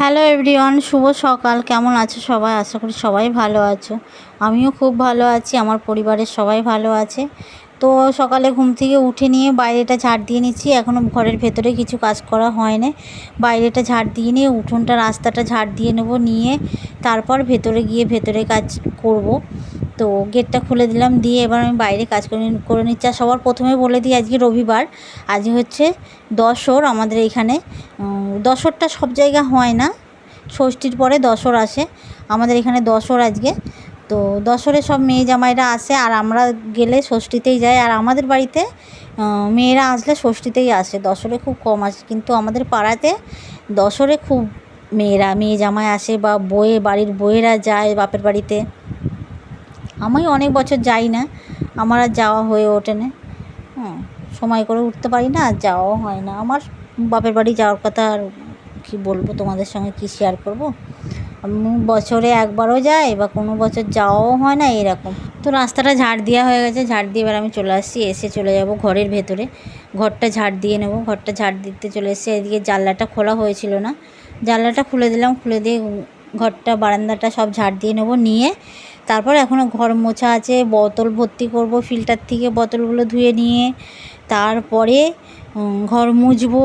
Hello everyone শুভ সকাল। কেমন আছো সবাই? আশা করি সবাই ভালো আছো। আমিও খুব ভালো আছি, আমার পরিবারের সবাই ভালো আছে। তো সকালে ঘুম থেকে উঠে নিয়ে বাইরেটা ঝাড় দিয়ে নিচ্ছি। এখনও ঘরের ভেতরে কিছু কাজ করা হয় না বাইরেটা ঝাড় দিয়ে নিয়ে উঠোনটা, রাস্তাটা ঝাড় দিয়ে নেব, নিয়ে তারপর ভেতরে গিয়ে ভেতরে কাজ করব। তো গেটটা খুলে দিলাম, দিয়ে এবার আমি বাইরে কাজ করে করে নিচ্ছি। আর সবার প্রথমে বলে দিই, আজকে রবিবার, আজ হচ্ছে দশর আমাদের এখানে। দশরটা সব জায়গা হয় না, ষষ্ঠীর পরে দশর আসে। আমাদের এখানে দশর আজকে। তো দশরে সব মেয়ে জামাইরা আসে, আর আমরা গেলে ষষ্ঠীতেই যাই। আর আমাদের বাড়িতে মেয়েরা আসলে ষষ্ঠীতেই আসে। দশরে খুব কম আসে, কিন্তু আমাদের পাড়াতে দশরে খুব মেয়েরা, মেয়ে জামাই আসে বা বয়ে, বাড়ির বইয়েরা যায় বাপের বাড়িতে। আমি অনেক বছর যাই না, আমার আর যাওয়া হয়ে ওঠে না। হ্যাঁ সময় করে উঠতে পারি না, আর যাওয়াও হয় না। আমার বাপের বাড়ি যাওয়ার কথা আর কী বলব, তোমাদের সঙ্গে কী শেয়ার করব? আমি বছরে একবারও যাই বা কোনো বছর যাওয়াও হয় না এরকম। তো রাস্তাটা ঝাড় দেওয়া হয়ে গেছে, ঝাড় দিয়ে এবার আমি চলে আসছি, এসে চলে যাব ঘরের ভেতরে। ঘরটা ঝাড় দিয়ে নেব, ঘরটা ঝাড় দিতে চলে এসেছি। এদিকে জানলাটা খোলা হয়েছিল না। জানলাটা খুলে দিলাম, খুলে দিয়ে ঘরটা, বারান্দাটা সব ঝাড় দিয়ে নেব, নিয়ে তারপর এখনও ঘর মোছা আছে, বোতল ভর্তি করব, ফিল্টার থেকে বোতলগুলো ধুয়ে নিয়ে তারপরে ঘর মুছবো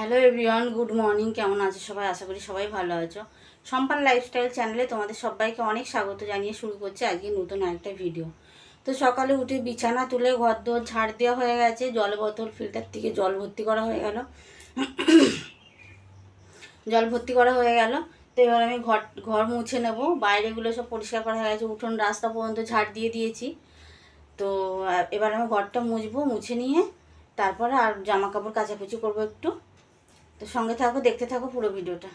হ্যালো এভরিওয়ান, গুড মর্নিং। কেমন আছো সবাই? আশা করি সবাই ভালো আছো। সম্পান লাইফস্টাইল চ্যানেলে তোমাদের সবাইকে অনেক স্বাগত জানিয়ে শুরু করছে আজকে নতুন একটা ভিডিও তো সকালে উঠে বিছানা তুলে ঘর দোর ঝাড় দেওয়া হয়ে গেছে, জল বোতল ফিল্টার থেকে জল ভর্তি করা হয়ে গেল। জল ভর্তি করা হয়ে গেল। তো এবার আমি ঘর ঘর মুছে নেব। বাইরেগুলো সব পরিষ্কার করা হয়ে গেছে, উঠোন রাস্তা পর্যন্ত ঝাড় দিয়ে দিয়েছি। তো এবার আমি ঘরটা মুছবো, মুছে নিয়ে তারপরে আর জামা কাপড় কাচাকুচি করব একটু। তো সঙ্গে থাকো দেখতে থাকো পুরো ভিডিওটা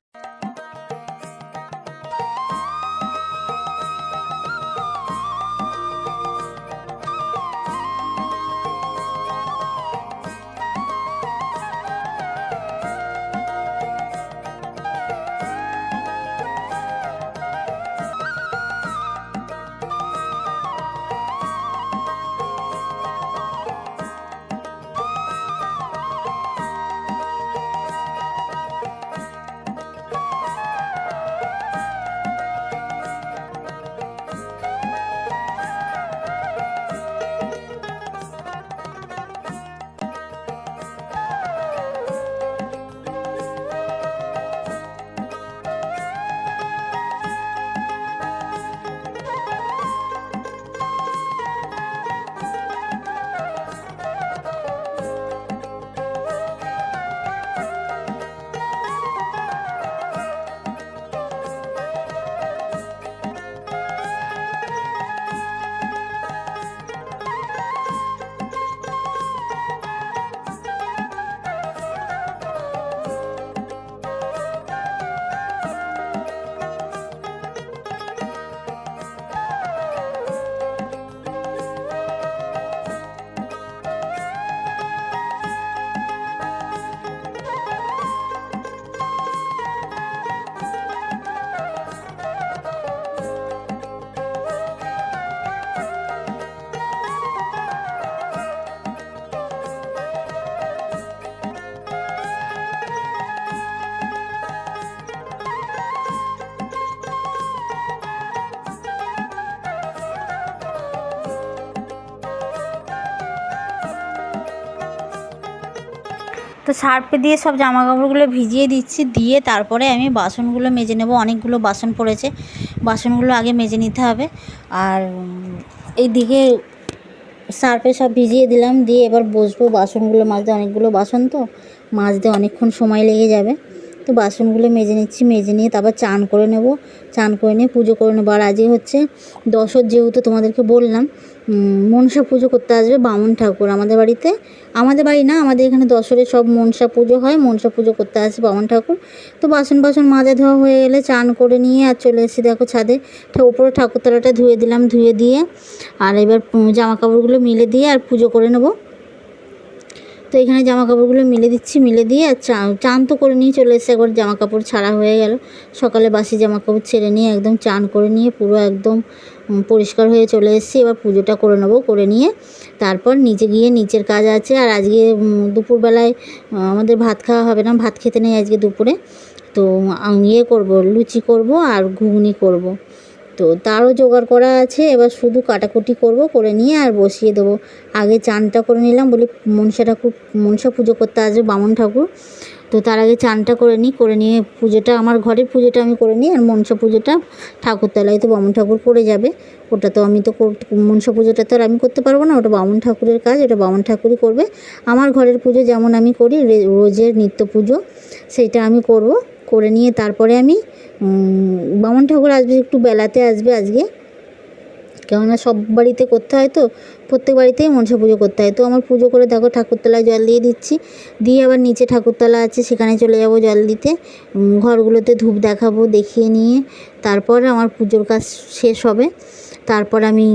তো সার্ফে দিয়ে সব জামা কাপড়গুলো ভিজিয়ে দিচ্ছি, দিয়ে তারপরে আমি বাসনগুলো মেজে নেব। অনেকগুলো বাসন পড়েছে, বাসনগুলো আগে মেজে নিতে হবে। আর এই দিকে সার্ফে সব ভিজিয়ে দিলাম, দিয়ে এবার বসবো। বাসনগুলো মাজতে অনেকগুলো বাসন তো, মাজতে অনেকক্ষণ সময় লেগে যাবে। তো বাসনগুলো মেজে নিচ্ছি, মেজে নিয়ে তারপর চান করে নেব। চান করে নিয়ে পুজো করে নেব। আর আজকে হচ্ছে দশর যেহেতু তোমাদেরকে বললাম মনসা পুজো করতে আসবে বামুন ঠাকুর আমাদের বাড়িতে। আমাদের বাড়ি না, আমাদের এখানে দশরে সব মনসা পুজো হয়, মনসা পুজো করতে আসবে বামুন ঠাকুর। তো বাসন বাসন মাজা ধোয়া হয়ে গেলে চান করে নিয়ে আর চলে এসেছি দেখো ছাদে। ওপরে ঠাকুরতলাটা ধুয়ে দিলাম, ধুয়ে দিয়ে। আর এবার জামা কাপড়গুলো মিলে দিয়ে আর পুজো করে নেব। তো এখানে জামা কাপড়গুলো মিলে দিচ্ছি, মিলে দিয়ে আর চান তো করে নিয়ে চলে এসে একবার জামা কাপড় ছাড়া হয়ে গেল। সকালে বাসি জামা কাপড় ছেড়ে নিয়ে একদম চান করে নিয়ে পুরো একদম পরিষ্কার হয়ে চলে এসেছি। এবার পুজোটা করে নেব, করে নিয়ে তারপর নিচে গিয়ে নিচের কাজ আছে। আর আজকে দুপুরবেলায় আমাদের ভাত খাওয়া হবে না, ভাত খেতে নেই আজকে দুপুরে। তো ইয়ে করব, লুচি করব আর ঘুগনি করব। তো তারও জোগাড় করা আছে, এবার শুধু কাটাকুটি করব, করে নিয়ে আর বসিয়ে দেবো। আগে চানটা করে নিলাম, বলি মনসা ঠাকুর মনসা পুজো করতে আসবে, বামন ঠাকুর। তো তার আগে চানটা করে নিই, করে নিয়ে পুজোটা, আমার ঘরের পুজোটা আমি করে নিই, আর মনসা পুজোটা ঠাকুরতলায় তো বামন ঠাকুর করে যাবে। ওটা তো আমি তো মনসা পুজোটা তো আর আমি করতে পারব না, ওটা বামন ঠাকুরের কাজ, ওটা বামন ঠাকুরই করবে। আমার ঘরের পুজো যেমন আমি করি রোজের নিত্য পুজো, সেইটা আমি করব। করে নিয়ে তারপরে আমি বামন ঠাকুর আসবে, একটু বেলাতে আসবে আজকে। কেননা সব বাড়িতে করতে হয় তো, প্রত্যেক বাড়িতেই মনসা পুজো করতে হয়। তো আমার পুজো করে দেখো ঠাকুরতলায় জল দিয়ে দিচ্ছি। দিয়ে আবার নিচে ঠাকুরতলা আছে, সেখানে চলে যাব জল দিতে। ঘরগুলোতে ধূপ দেখাবো, দেখিয়ে নিয়ে। তারপর আমার পুজোর কাজ শেষ হবে। তারপর আমি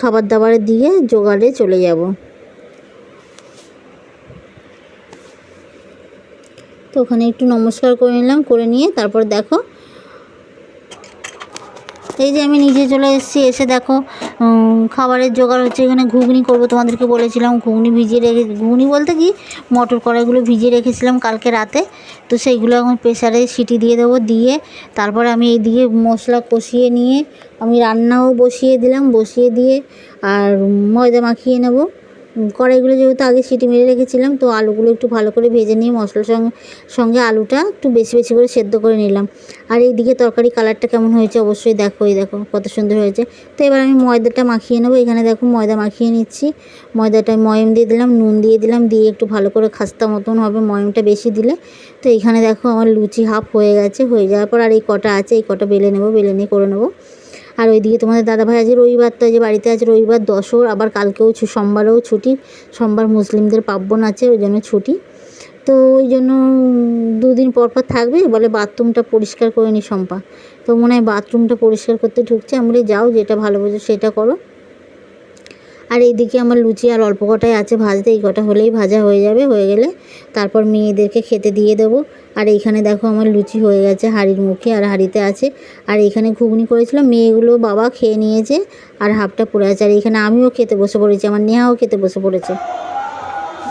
খাবার দাবারের দিকে জোগাড়ে চলে যাব। তো ওখানে একটু নমস্কার করে নিলাম, করে নিয়ে তারপর দেখো এই যে আমি নিজে চলে এসেছি, এসে দেখো খাবারের জোগাড় হচ্ছে, এখানে ঘুগনি করব, তোমাদেরকে বলেছিলাম, ঘুগনি ভিজিয়ে রেখে, ঘুগনি বলতে কি, মটর কড়াইগুলো ভিজিয়ে রেখেছিলাম কালকে রাতে, তো সেইগুলো এখন প্রেশারে সিটি দিয়ে দেবো, দিয়ে তারপরে আমি এই দিকে মশলা কষিয়ে নিয়ে, আমি রান্নাও বসিয়ে দিলাম, বসিয়ে দিয়ে আর ময়দা মাখিয়ে নেব। কড়াইগুলো যেহেতু আগে সিটি মেরে রেখেছিলাম, তো আলুগুলো একটু ভালো করে ভেজে নিয়ে মশলার সঙ্গে সঙ্গে আলুটা একটু বেশি বেশি করে সেদ্ধ করে নিলাম। আর এইদিকে তরকারি কালারটা কেমন হয়েছে অবশ্যই দেখো, এই দেখো কত সুন্দর হয়েছে। তো এবার আমি ময়দাটা মাখিয়ে নেব, এখানে দেখো ময়দা মাখিয়ে নিচ্ছি। ময়দাটা ময়ম দিয়ে দিলাম, নুন দিয়ে দিলাম, দিয়ে একটু ভালো করে খাস্তা মতন হবে ময়মটা বেশি দিলে। তো এখানে দেখো আমার লুচি হাফ হয়ে গেছে, হয়ে যাওয়ার পর আর এই কটা আছে, এই কটা বেলে নেব, বেলে নিয়ে করে নেব। আর ওইদিকে তোমাদের দাদা ভাই আজ রবিবার, তো যে বাড়িতে আছে রবিবার দশর, আবার কালকেও সোমবারেও ছুটি। সোমবার মুসলিমদের পার্বণ আছে, ওই জন্য ছুটি। তো ওই জন্য দুদিন পর পর থাকবে, বলে বাথরুমটা পরিষ্কার করে নি শম্পা। তো মনে হয় বাথরুমটা পরিষ্কার করতে ঢুকছে, আমি বলি যাও যেটা ভালো বোঝো সেটা করো। আর এইদিকে আমার লুচি আর অল্প কটাই আছে ভাজতে, এই কটা হলেই ভাজা হয়ে যাবে, হয়ে গেলে তারপর মেয়েদেরকে খেতে দিয়ে দেবো। আর এইখানে দেখো আমার লুচি হয়ে গেছে হাঁড়ির মুখে আর হাঁড়িতে আছে। আর এইখানে ঘুগনি করেছিলাম, মেয়েগুলো বাবা খেয়ে নিয়েছে আর হাফটা পড়ে আছে। আর এইখানে আমিও খেতে বসে পড়েছি, আমার নেহাও খেতে বসে পড়েছে।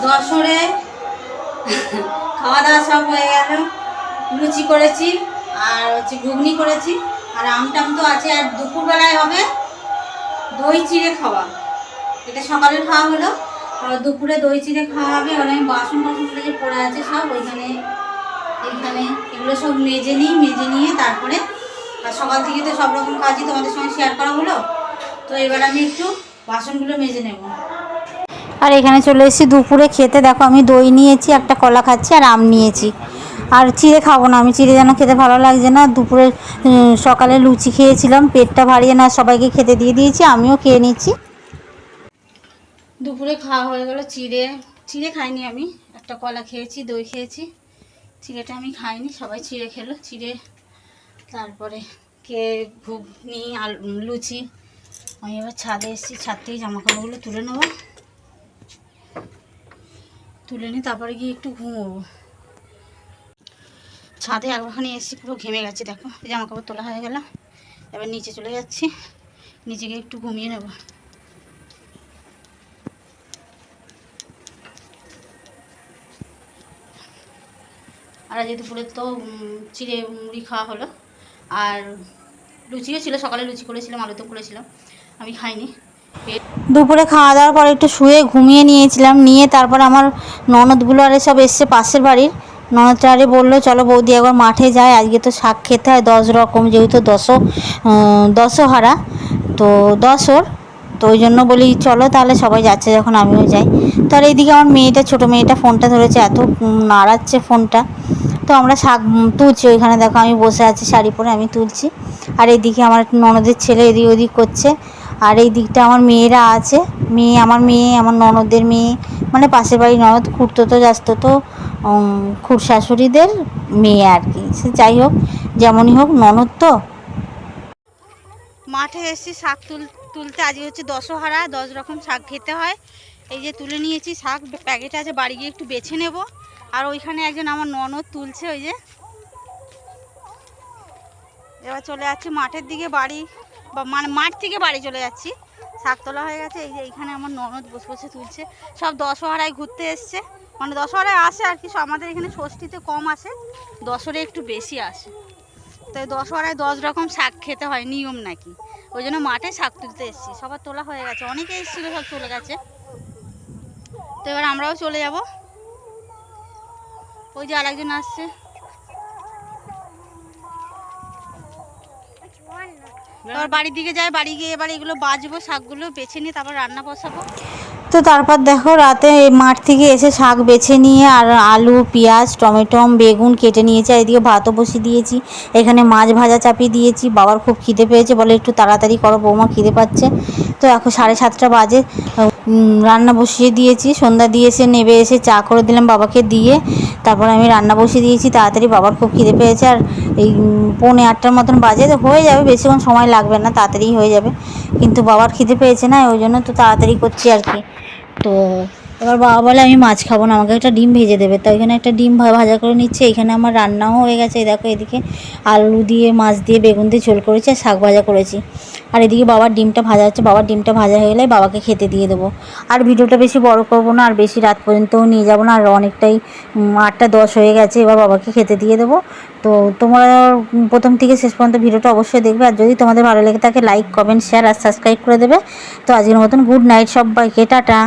দশরে খাওয়া দাওয়া সব হয়ে গেল। লুচি করেছি আর হচ্ছে ঘুগনি করেছি। আর আম টাম তো আছে, আর দুপুরবেলায় হবে দই চিড়ে খাওয়া। এটা সকালে খাওয়া হলো। দুপুরে দই চিড়ে খাওয়া হবে এবার আমি বাসন বাসনগুলো যে পড়ে আছে সব ওইখানে, এইখানে এগুলো সব মেজে নিই, মেজে নিয়ে তারপরে, আর সকাল থেকে তো সব রকম কাজই তোমাদের সঙ্গে শেয়ার করা হলো। তো এবার আমি একটু বাসনগুলো মেজে নেব। আর এখানে চলে এসেছি দুপুরে খেতে। দেখো, আমি দই নিয়েছি, একটা কলা খাচ্ছি, আর আম নিয়েছি। আর চিড়ে খাব না, আমি চিড়ে যেন খেতে ভালো লাগছে না। দুপুরে সকালে লুচি খেয়েছিলাম, পেটটা ভারিয়ে না, সবাইকে খেতে দিয়ে দিয়েছি, আমিও খেয়ে নিচ্ছি। দুপুরে খাওয়া হয়ে গেল চিড়ে। চিড়ে খাইনি আমি। একটা কলা খেয়েছি, দই খেয়েছি। চিড়েটা আমি খাইনি, সবাই চিড়ে খেলো। চিড়ে, তারপরে কে ঘুগনি, আলু, লুচি। আমি এবার ছাদে এসেছি। ছাদ থেকে জামা কাপড়গুলো তুলে নেব। তুলে নিয়ে তারপরে গিয়ে একটু ঘুমোবো। ছাদে একবারখানি এসেছি, পুরো ঘেমে গেছে, দেখো। এই জামা কাপড় তোলা হয়ে গেল। এবার নিচে চলে যাচ্ছি। নিচে গিয়ে একটু ঘুমিয়ে নেব। আর আজকে দুপুরে তো চিড়ে মুড়ি খাওয়া হলো। আর লুচিও ছিল, সকালে লুচি করেছিলাম আলু তো করেছিলাম। আমি খাইনি। দুপুরে খাওয়া দাওয়ার পর একটু শুয়ে ঘুমিয়ে নিয়েছিলাম, নিয়ে তারপর আমার ননদগুলো আরে সব এসছে পাশের বাড়ির। ননদটা আরে বলল, চলো বৌদি একবার মাঠে যায়, আজকে তো শাক খেতে হয়, দশ রকম, যেহেতু দশ দশহারা, তো দশর তো ওই জন্য বলি, চলো তাহলে সবাই যাচ্ছে যখন আমিও যাই। তাহলে এইদিকে আমার মেয়েটা, ছোটো মেয়েটা ফোনটা ধরেছে, এত নাড়াচ্ছে ফোনটা। তো আমরা শাক তুলছি ওইখানে, দেখো আমি বসে আছি শাড়ি পরে, আমি তুলছি। আর এইদিকে আমার ননদের ছেলে এদিক ওদিক করছে। আর এই দিকটা আমার মেয়েরা আছে। মেয়ে, আমার মেয়ে, আমার ননদের মেয়ে মানে পাশের বাড়ি ননদ, খুঁড়তো তো যাস্তো তো খুড় শাশুড়িদের মেয়ে আর কি। সে যাই হোক, যেমনই হোক, ননদ তো। মাঠে এসেছি শাক তুল তুলতে আজকে হচ্ছে দশহারা, দশ রকম শাক খেতে হয়। এই যে তুলে নিয়েছি শাক, প্যাকেটে আছে, বাড়ি গিয়ে একটু বেছে নেব। আর ওইখানে একজন আমার ননদ তুলছে ওই যে। এবার চলে যাচ্ছি মাঠের দিকে বাড়ি, বা মানে মাঠ থেকে বাড়ি চলে যাচ্ছি। শাক তোলা হয়ে গেছে, এই যে এইখানে আমার ননদ বসে বসে তুলছে। সব দশহরায় ঘুরতে এসছে। মানে দশহরায় আসে আর কি, সব আমাদের এখানে ষষ্ঠীতে কম আসে দশরে একটু বেশি আসে। তো দশহরায় দশ রকম শাক খেতে হয়, নিয়ম নাকি? ওই জন্য মাঠে শাক তুলতে এসেছি। সবার তোলা হয়ে গেছে। অনেকে এসেছিল, সব চলে গেছে। তো এবার আমরাও চলে যাব। ওই যে আরেকজন আসছে। এবার বাড়ির দিকে যায়, বাড়ি গিয়ে এবার এগুলো বাজবো, শাকগুলো বেছে নিয়ে তারপর রান্না বসাবো। তো তারপর দেখো রাতে মাঠ থেকে এসে শাক বেছে নিয়ে আর আলু, পেঁয়াজ, টমেটো, বেগুন কেটে নিয়েছি, আর এদিকে ভাতও বসিয়ে দিয়েছি। এখানে মাছ ভাজা চাপিয়ে দিয়েছি। বাবার খুব খিদে পেয়েছে, বলে একটু তাড়াতাড়ি করো, বৌমা খিদে পাচ্ছে। তো এখন সাড়ে সাতটা বাজে। রান্না বসিয়ে দিয়েছি। সন্ধ্যা দিয়ে এসে নেবে এসে চা করে দিলাম বাবাকে দিয়ে। তারপর আমি রান্না বসিয়ে দিয়েছি। তাড়াতাড়ি বাবার খুব খিদে পেয়েছে। আর এই পৌনে আটটার মতন বাজে। তো হয়ে যাবে, বেশিক্ষণ সময় লাগবে না তাড়াতাড়ি হয়ে যাবে। কিন্তু বাবার খিদে পেয়েছে না, ওই জন্য তো তাড়াতাড়ি করছি আর কি। তো এবার বাবা বলে, আমি মাছ খাব না, আমাকে একটা ডিম ভেজে দেবে। তো এখানে একটা ডিম ভাজা করে নিচ্ছে। এখানে আমার রান্নাও হয়ে গেছে। দেখো, এদিকে আলু দিয়ে, মাছ দিয়ে, বেগুন দিয়ে ঝোল করেছি আর শাক ভাজা করেছি। আর এদিকে বাবার ডিমটা ভাজা হচ্ছে। বাবার ডিমটা ভাজা হয়ে গেলে বাবাকে খেতে দিয়ে দেবো। আর ভিডিওটা বেশি বড় করব না, আর বেশি রাত পর্যন্তও নিয়ে যাব না। আর অনেকটাই আটটা দশ হয়ে গেছে। এবার বাবাকে খেতে দিয়ে দেবো। তো তোমরা প্রথম থেকে শেষ পর্যন্ত ভিডিওটা অবশ্যই দেখবে। আর যদি তোমাদের ভালো লেগে থাকে লাইক কমেন্ট শেয়ার আর সাবস্ক্রাইব করে দেবে। তো আজকের মতন গুড নাইট সবাইকে। টাটা।